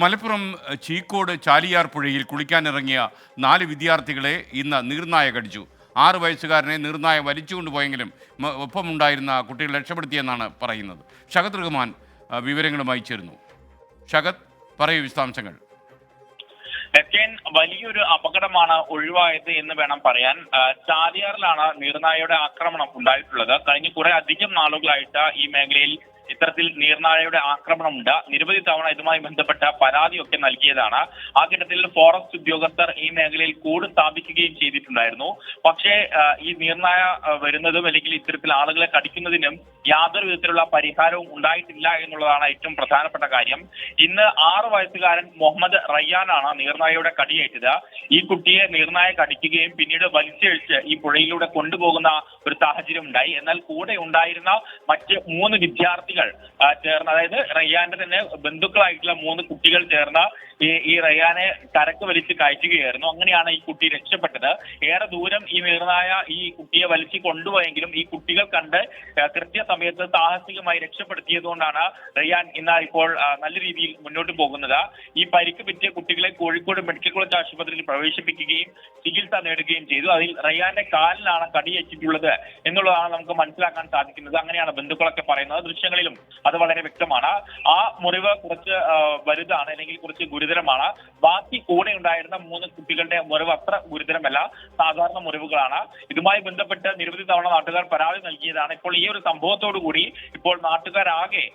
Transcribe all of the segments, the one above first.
മലപ്പുറം ചീക്കോട് ചാലിയാർ പുഴയിൽ കുളിക്കാനിറങ്ങിയ നാല് വിദ്യാർത്ഥികളെ ഇന്ന് നീർനായ കടിച്ചു ആറ് വയസ്സുകാരനെ നീർനായ വലിച്ചുകൊണ്ടുപോയെങ്കിലും ഒപ്പമുണ്ടായിരുന്ന കുട്ടികൾ രക്ഷപ്പെടുത്തിയെന്നാണ് പറയുന്നത്. ഷഗത് റഹ്മാൻ വിവരങ്ങളുമായി ചേരുന്നു. ഷഗത് പറയൂ വിശദാംശങ്ങൾ. വലിയൊരു അപകടമാണ് ഒഴിവായത് എന്ന് വേണം പറയാൻ. ചാലിയാറിലാണ് നീർനായയുടെ ആക്രമണം ഉണ്ടായിട്ടുള്ളത്. കഴിഞ്ഞ കുറെ അധികം നാളുകളായിട്ട് ഈ മേഖലയിൽ ഇത്തരത്തിൽ നീർനായയുടെ ആക്രമണമുണ്ട്. നിരവധി തവണ ഇതുമായി ബന്ധപ്പെട്ട പരാതിയൊക്കെ നൽകിയതാണ്. ആ ഘട്ടത്തിൽ ഫോറസ്റ്റ് ഉദ്യോഗസ്ഥർ ഈ മേഖലയിൽ കൂട് സ്ഥാപിക്കുകയും ചെയ്തിട്ടുണ്ടായിരുന്നു. പക്ഷേ ഈ നീർനായ വരുന്നതും അല്ലെങ്കിൽ ഇത്തരത്തിൽ ആളുകളെ കടിക്കുന്നതിനും യാതൊരു വിധത്തിലുള്ള പരിഹാരവും ഉണ്ടായിട്ടില്ല എന്നുള്ളതാണ് ഏറ്റവും പ്രധാനപ്പെട്ട കാര്യം. ഇന്ന് ആറു വയസ്സുകാരൻ മുഹമ്മദ് റയ്യാനാണ് നീർനായയുടെ കടിയേറ്റത്. ഈ കുട്ടിയെ നീർനായ കടിക്കുകയും പിന്നീട് വലിച്ചഴിച്ച് ഈ പുഴയിലൂടെ കൊണ്ടുപോകുന്ന ഒരു സാഹചര്യം ഉണ്ടായി എന്നാൽ കൂടെ ഉണ്ടായിരുന്ന മറ്റ് മൂന്ന് വിദ്യാർത്ഥികൾ ആ, ചേർന്ന് അതായത് റയ്യാന്റെ തന്നെ ബന്ധുക്കളായിട്ടുള്ള മൂന്ന് കുട്ടികൾ ചേർന്ന ഈ ഈ റയ്യാനെ കരക്ക് വലിച്ച് കയറ്റുകയായിരുന്നു അങ്ങനെയാണ് ഈ കുട്ടി രക്ഷപ്പെട്ടത്. ഏറെ ദൂരം ഈ നീർനായ ഈ കുട്ടിയെ വലിച്ചു കൊണ്ടുപോയെങ്കിലും ഈ കുട്ടികൾ കണ്ട് കൃത്യസമയത്ത് സാഹസികമായി രക്ഷപ്പെടുത്തിയതുകൊണ്ടാണ് റയ്യാൻ ഇന്ന് ഇപ്പോൾ നല്ല രീതിയിൽ മുന്നോട്ട് പോകുന്നത്. ഈ പരിക്ക് പറ്റിയ കുട്ടികളെ കോഴിക്കോട് മെഡിക്കൽ കോളേജ് ആശുപത്രിയിൽ പ്രവേശിപ്പിക്കുകയും ചികിത്സ നേടുകയും ചെയ്തു. അതിൽ റയ്യാന്റെ കാലിലാണ് കടിയേറ്റിട്ടുള്ളത് എന്നുള്ളതാണ് നമുക്ക് മനസ്സിലാക്കാൻ സാധിക്കുന്നത്. അങ്ങനെയാണ് ബന്ധുക്കളൊക്കെ പറയുന്നത്. ദൃശ്യങ്ങളിലും അത് വളരെ വ്യക്തമാണ്. ആ മുറിവ് കുറച്ച് വലുതാണ് അല്ലെങ്കിൽ കുറച്ച് ഗുരുതരമാണ്. ബാക്കി കൂടെ ഉണ്ടായിരുന്ന മൂന്ന് കുട്ടികളുടെ മുറിവ് അത്ര ഗുരുതരമല്ല. സാധാരണ മുറിവുകളാണ്. ഇതുമായി ബന്ധപ്പെട്ട് നിരവധി തവണ നാട്ടുകാർ പരാതി നൽകിയതാണ്. ഇപ്പോൾ ഈ ഒരു സംഭവത്തോടു കൂടി ഇപ്പോൾ നാട്ടുകാരാകെ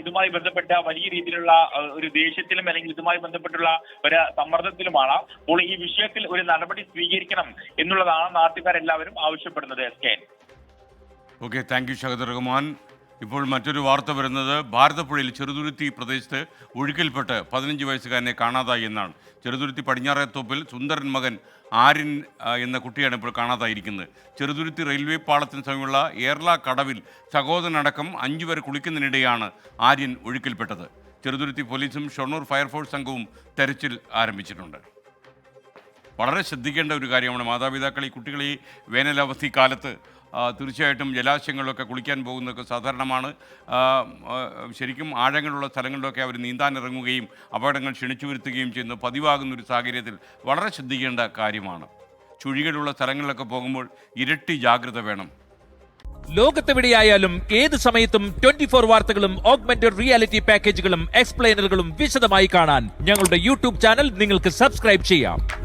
ഇതുമായി ബന്ധപ്പെട്ട വലിയ രീതിയിലുള്ള ഒരു ദേഷ്യത്തിലും അല്ലെങ്കിൽ ഇതുമായി ബന്ധപ്പെട്ടുള്ള ഒരു സമ്മർദ്ദത്തിലുമാണ്. അപ്പോൾ ഈ വിഷയത്തിൽ ഒരു നടപടി സ്വീകരിക്കണം എന്നുള്ളതാണ് നാട്ടുകാരെല്ലാവരും ആവശ്യപ്പെടുന്നത് S K. Okay thank you Shagath Rahman ഇപ്പോൾ മറ്റൊരു വാർത്ത വരുന്നത് ഭാരതപ്പുഴയിൽ ചെറുതുരുത്തി പ്രദേശത്ത് ഒഴുക്കിൽപ്പെട്ട് പതിനഞ്ച് വയസ്സുകാരനെ കാണാതായി എന്നാണ്. ചെറുതുരുത്തി പടിഞ്ഞാറേത്തോപ്പിൽ സുന്ദരൻ മകൻ ആര്യൻ എന്ന കുട്ടിയാണ് ഇപ്പോൾ കാണാതായിരിക്കുന്നത്. ചെറുതുരുത്തി റെയിൽവേ പാളത്തിന് സമീപമുള്ള ഏർല കടവിൽ സഹോദരനടക്കം അഞ്ചു പേർ കുളിക്കുന്നതിനിടെയാണ് ആര്യൻ ഒഴുക്കിൽപ്പെട്ടത്. ചെറുതുരുത്തി പോലീസും ഷൊർണൂർ ഫയർഫോഴ്സ് സംഘവും തെരച്ചിൽ ആരംഭിച്ചിട്ടുണ്ട്. വളരെ ശ്രദ്ധിക്കേണ്ട ഒരു കാര്യമാണ് മാതാപിതാക്കൾ ഈ കുട്ടികളെ വേനലവധി കാലത്ത് തീർച്ചയായിട്ടും ജലാശയങ്ങളിലൊക്കെ കുളിക്കാൻ പോകുന്നതൊക്കെ സാധാരണമാണ്. ശരിക്കും ആഴങ്ങളുള്ള സ്ഥലങ്ങളിലൊക്കെ അവർ നീന്താൻ ഇറങ്ങുകയും അപകടങ്ങൾ ക്ഷണിച്ചു വരുത്തുകയും ചെയ്യുന്ന പതിവാകുന്ന ഒരു സാഹചര്യത്തിൽ വളരെ ശ്രദ്ധിക്കേണ്ട കാര്യമാണ്. ചുഴികളുള്ള സ്ഥലങ്ങളിലൊക്കെ പോകുമ്പോൾ ഇരട്ടി ജാഗ്രത വേണം. ലോകത്തെവിടെയായാലും ഏത് സമയത്തും ട്വന്റി ഫോർ വാർത്തകളും ഓഗ്മെന്റഡ് റിയാലിറ്റി പാക്കേജുകളും എക്സ്പ്ലെയിനറുകളും വിശദമായി കാണാൻ ഞങ്ങളുടെ യൂട്യൂബ് ചാനൽ നിങ്ങൾക്ക് സബ്സ്ക്രൈബ് ചെയ്യാം.